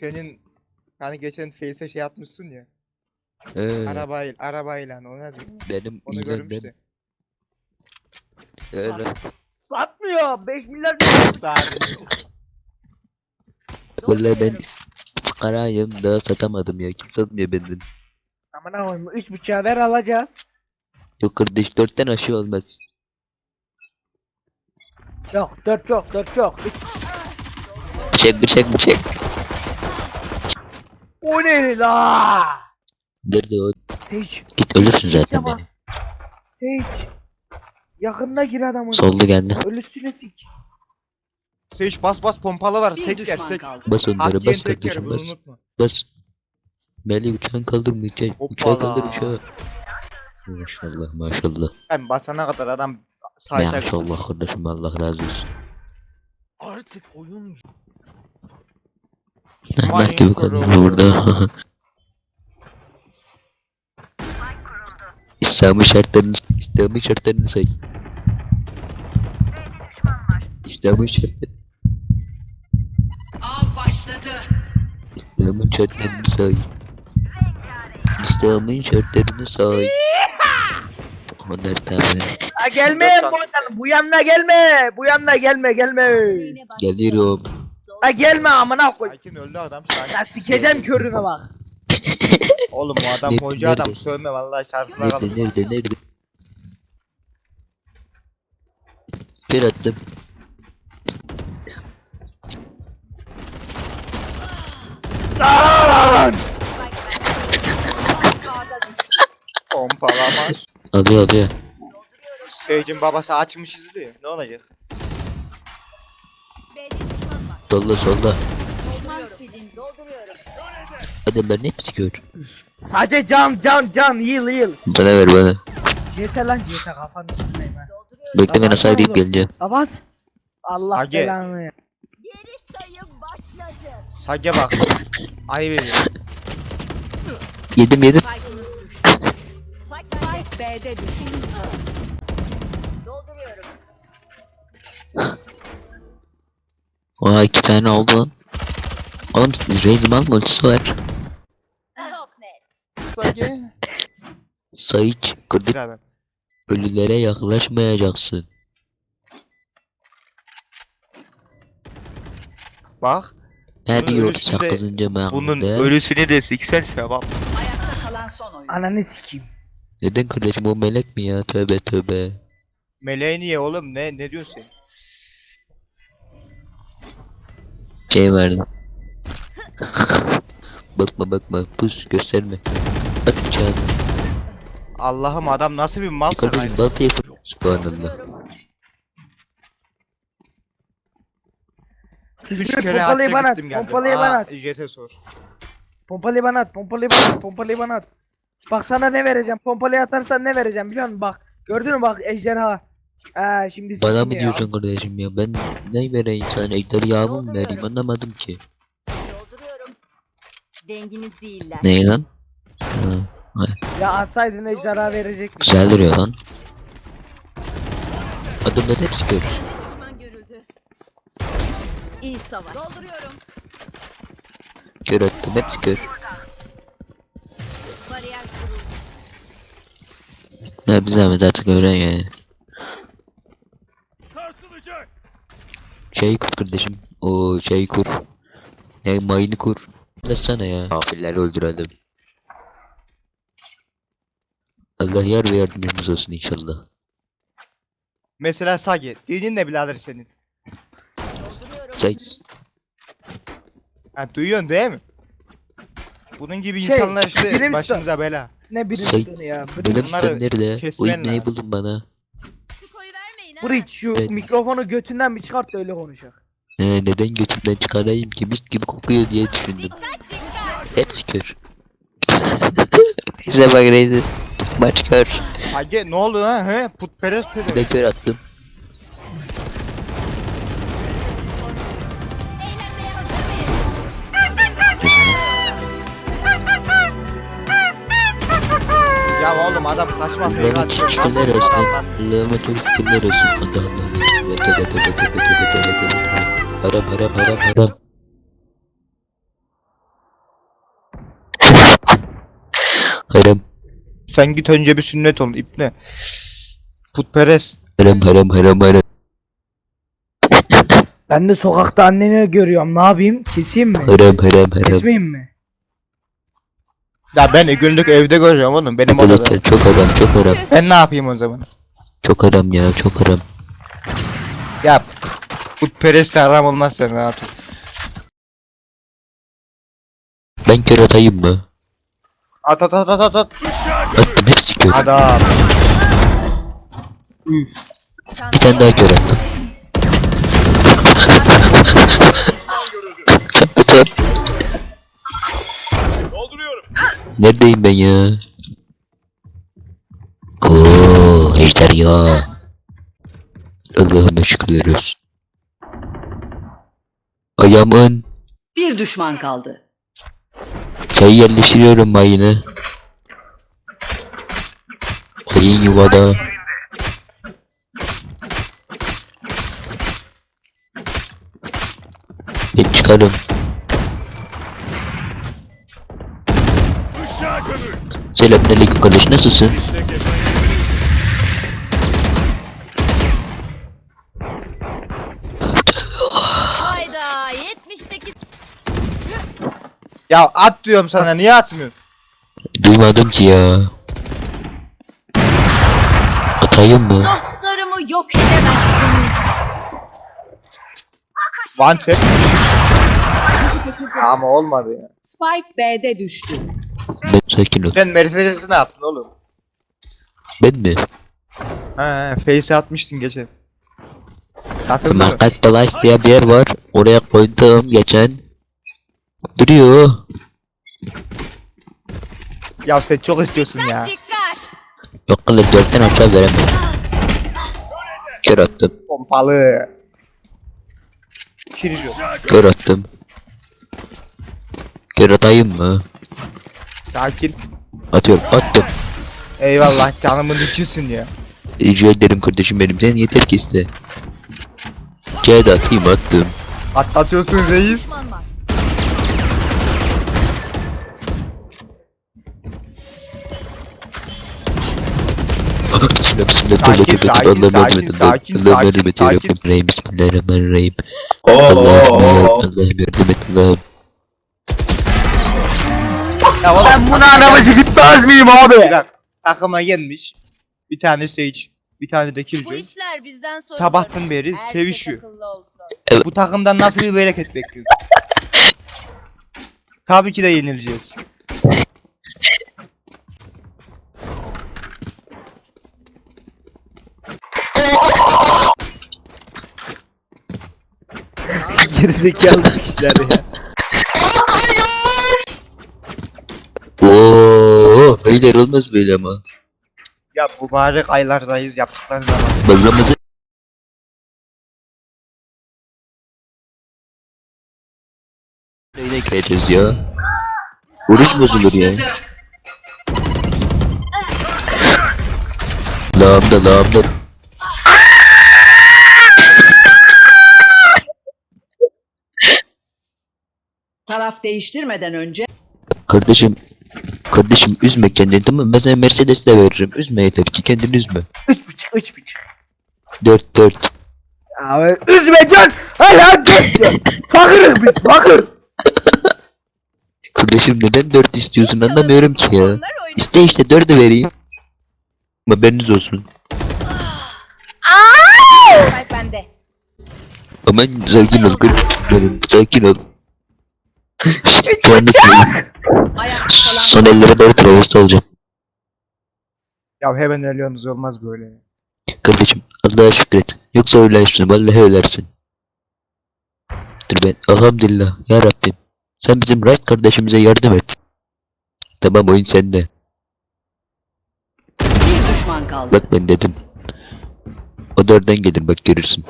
senin hani geçen Face'e şey atmışsın ya. Ee, Arabayla, arabayla o ne diyor? benim Onu görmüştü. öyle. Satmıyor. 5 milyar Vallahi ben fukarayım daha satamadım ya. Kim satmıyor benden. Aman koyayım 3 bıçağı ver alacağız. Yok kardeş dörtten aşağı olmaz. Yok 4 çok 4 çok. Üç- Bıçak bıçak bıçak. O ne la? Nerede o? Sage. Git ölürsün zaten beni. Sage. Yakında gir adamın. Soldu geldi. Ölüsüne sik. Seç bas bas pompalı var. Bir Tek yer tek. kaldı. Bas onları bas kardeşim bas. unutma. Bas. Melih uçağın kaldırma uçağı. Uçağı kaldır uçağı. Maşallah maşallah. Ben basana kadar adam. Maşallah kardeşim Allah razı olsun. Artık oyun Allah gibi konuşuyor burada. İslam'ın şartlarını, İslam'ın şartlarını say. İslam'ın şartlarını, Av başladı. İslam'ın şartlarını say. İslam'ın şartlarını say. Onlar tane. Ha gelme bu. Bu yanına gelme. Bu yanına gelme gelme. Geliyorum. Ha gelme amına koy. Sakin öldü adam sakin. Ya sikeceğim körüne bak. Oğlum bu adam hoca adam nerede? sövme vallahi şarkılar. Nerede nerede nerede? Bir attım. Lan! Pompalama. Alıyor alıyor. Sage'in babası açmış izliyor. Ne olacak? Solda solda. Düşman silin. Dolduruyorum. Hadi ben ne psikör? Sadece can can can yıl yıl. Bana ver bana. Yeter lan yeter kafanı tutmayayım ha. Bekle ben arayıp tamam. geleceğim. Abas. Allah Hage. belanı ya. Geri sayım başladı. Sage bak. Ay veriyor. Yedim yedim. Spike B'de düştü. Dolduruyorum. Aa iki tane oldu lan. Oğlum Raze'im alma ultisi var. Sage. Sayıç kırdık Birader. ölülere yaklaşmayacaksın. Bak. Ne Bunun diyor ölüsü de- sakızınca Bunun ölüsünü de siksen sevap. Ayakta kalan son oyun. Ananı sikeyim. Neden kardeşim o melek mi ya? Tövbe tövbe. Meleği niye oğlum ne ne diyorsun sen? Şey verdim. bakma bakma pus gösterme. At bıçağını. Allah'ım adam nasıl bir mal Kardeşim baltayı fır. Subhanallah. Kızgın kere pompalıyı hapse bana at. gittim geldim. Pompalıyı Aa, bana at. Jet'e sor. Pompalıyı bana at. Pompalıyı bana at. Pompalıyı bana at. Bak sana ne vereceğim. Pompalıyı atarsan ne vereceğim biliyor musun? Bak. Gördün mü bak ejderha. Ha şimdi Bana mı ya. diyorsun kardeşim ya? Ben ne vereyim sana? Ejder yağı mı vereyim? Anlamadım ki. Dolduruyorum. Denginiz değiller. Ne lan? Ha, Ya atsaydın ejderha verecektim. güzel duruyor lan. Adımları hepsi gör. Düşman görüldü. İyi savaş. Dolduruyorum. Kör attım hepsi kör. Bariyer kuruldu. Ya bir zahmet artık öğren yani. Şey kur kardeşim. O şey kur. Ya mayını kur. Anlatsana ya. Kafirleri öldürelim. Allah yar ve yardımcımız olsun inşallah. Mesela Sage. Dinin ne birader senin? Seks. Ha, duyuyorsun değil mi? Bunun gibi Şey, insanlar işte Brimstone. başımıza bela. Ne Şey, ya. Brimstone nerede? kesmen Oyun neyi lazım. buldun bana? Bridge şu Evet. mikrofonu götünden bir çıkart da öyle konuşak. He, neden götümden çıkarayım ki mis gibi kokuyor diye düşündüm. Hepsi kör. Bize bak Reis. Maç kör. Sage ne oldu ha? He? Putperest Bir de kör attım. Ya oğlum adam kaçmasın. Beni kimseler olsun. Allah'ıma kimseler olsun. Hadi Allah'ım. Tövbe tövbe tövbe tövbe tövbe tövbe. Haram haram haram haram. Haram. Sen git önce bir sünnet ol ipne. Putperest. Haram haram haram haram. Ben de sokakta anneni görüyorum. Ne yapayım? Keseyim mi? Haram haram haram. Kesmeyeyim mi? Ya ben günlük evde görüyorum oğlum benim odada. evet, çok harem çok harem. Ben ne yapayım o zaman? Çok harem ya çok harem. Ya putperest haram olmaz sen rahat ol. Ben kör atayım mı? At at at at at at. Attım hepsi kör. Adam. Üf. Bir tane daha kör attım. Neredeyim ben ya? Oo, ejder ya. Allah'ıma şükürler olsun. Ayağımın Bir düşman kaldı. çayı yerleştiriyorum mayını. Ayın yuvada. Ben çıkarım. Selamünaleyküm kardeş nasılsın? Hayda 78 Ya at diyorum sana niye atmıyorsun? Duymadım ki ya. Atayım mı? Dostlarımı yok edemezsiniz. One tap. Ama olmadı ya. Spike B'de düştü. Ben sakin ol. Sen Mercedes'i ne yaptın oğlum? Ben mi? He face atmıştın geçen. Satıldı mı? Market Place diye bir yer var. Oraya koydum geçen. Duruyor. Ya sen çok istiyorsun ya. Dikkat. Yok kalır dörtten aşağı veremem. Kör attım. Pompalı. Kirjo. Kör attım. Kör atayım mı? Sakin. Atıyorum. Attım. Eyvallah canımın içisin ya. Rica ederim kardeşim benim. Sen yeter ki iste. C'de atayım attım. Atlatıyorsun reis. Bismillah bismillah. Sakin, Tövbe tövbe tövbe. sakin, Allah'ım sakin, yardım et. sakin, Allah'ım sakin, yardım et. sakin. Bismillahirrahmanirrahim. Allah'ım ya. Allah'ım yardım et. Allah'ım. Ben bunu anamızı gitmez miyim abi? Bir dakika. Takıma gelmiş. Bir tane Sage. Bir tane de Bu Killjoy. işler bizden sorulur. Sabahtan beri Herkes sevişiyor. akıllı olsun. Bu takımdan nasıl bir bereket bekliyorsun? Tabii ki de yenileceğiz. Gerizekalı işler ya. Beyler olmaz böyle ama. Ya mübarek aylardayız yaptıkları zaman. Bak Ramazan gireceğiz ya? Oruç bozulur ya. Lağımda lağımda. Taraf değiştirmeden önce Kardeşim. Kardeşim üzme kendini tamam mı? Ben sana Mercedes de veririm. Üzme yeter ki kendini üzme. Üç buçuk üç buçuk. 4 4. Abi üzme can. Hala dört diyor. Fakırız biz fakır. Kardeşim neden 4 istiyorsun anlamıyorum ki ya. İste işte 4'ü vereyim. Haberiniz olsun. Spike bende. Aman sakin ol kardeşim sakin ol. Puanı koyayım. Son ellere doğru travesti olacağım. Ya hemen ölüyorsunuz olmaz böyle. Kardeşim Allah'a şükret. Yoksa ölersin vallahi ölersin. Dur ben elhamdülillah ya Rabbim. Sen bizim Rice kardeşimize yardım et. Tamam oyun sende. bir düşman kaldı. Bak ben dedim. O da oradan gelir bak görürsün.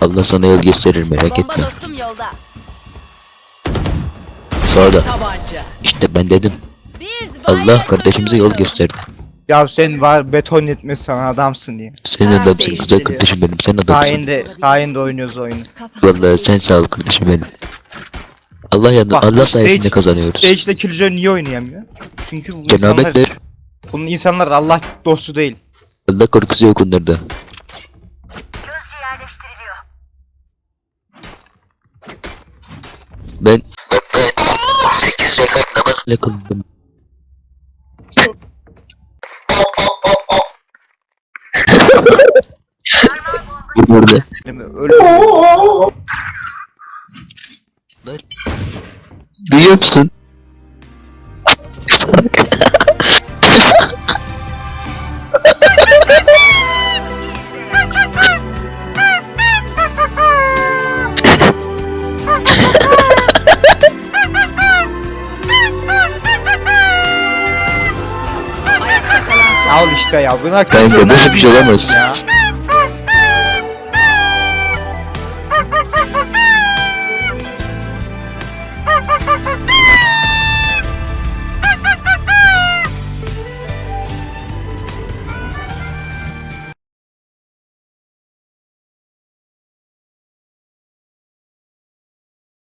Allah sana yol gösterir merak Bomba etme. dostum yolda. Tabanca. İşte ben dedim. Biz Allah kardeşimize yol gösterdi. Ya sen var beton yetmez sana adamsın diye. Sen adamsın güzel kardeşim benim sen adamsın. Hain de, hain de oynuyoruz oyunu. Vallahi sen sağ ol kardeşim benim. Allah yanında Bak, Allah sayesinde stage- kazanıyoruz. Stage'de Killjoy niye oynayamıyor? Çünkü bu Cenabet insanlar, bunun insanlar Allah dostu değil. Allah korkusu yok onlarda. Ben bak ben 8 namazla kıldım. Bu burada. Öyle Duyuyor musun? Ayakta kalan son Al işte ya. Buna Kanka böyle bir şey olamaz. Ya.